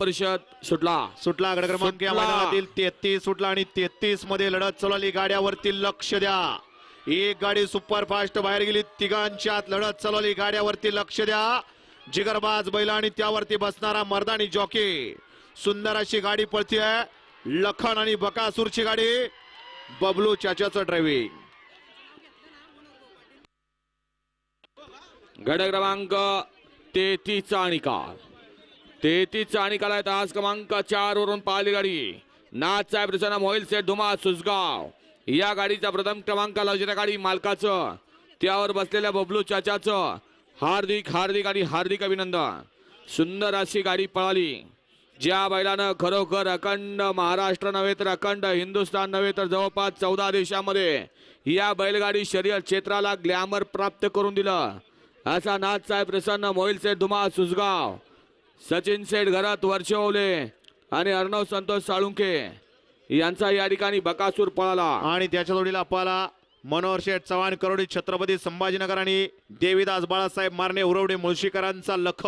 परिषद सुटला. सुटला. गड क्रमांक या सुटला. मैदानातील तेहतीस सुटला आणि तेहतीसमध्ये लढत चालवली गाड्यावरती लक्ष द्या. एक गाडी सुपर फास्ट बाहेर गेली. तिघांच्या आत लढत चालवली गाड्यावरती लक्ष द्या. जिगरबाज बैल आणि त्यावरती बसणारा मर्दानी जॉकी. सुंदर अशी गाडी पळतीये. लखन आणि बकासूरची गाडी. बबलू चाच्याचं ड्रायव्हिंग गड क्रमांक तेहतीसचा निकाल. तेहतीसचा निकाल आहे तास क्रमांक चार वरून पाहिली गाडी. नाथ साहेब रचना मोहिल सेठ धुमा सुसगाव या गाडीचा प्रथम क्रमांक लावलेल्या गाडी मालकाचं. त्यावर बसलेल्या बबलू चाचाचं. हार्दिक हार्दिक आणि हार्दिक अभिनंदन. सुंदर अशी गाडी पळाली. ज्या बैलानं खरोखर अखंड महाराष्ट्र नव्हे तर अखंड हिंदुस्थान नव्हे तर जवळपास चौदा देशामध्ये या बैलगाडी शर्यत क्षेत्राला ग्लॅमर प्राप्त करून दिलं. असा नाथ साहेब प्रसन्न मोहिल सेठ धुमा सुसगाव सचिन सेठ घरात वर्षवले आणि अर्णव संतोष साळुंके यांचा या ठिकाणी बकासूर पळाला. आणि त्याच्या जोडीला पाला मनोहर शेठ चव्हाण करोडी छत्रपती संभाजीनगर आणि देवीदास बाळासाहेब मारणे उरवडे मुळशीकरांचा लख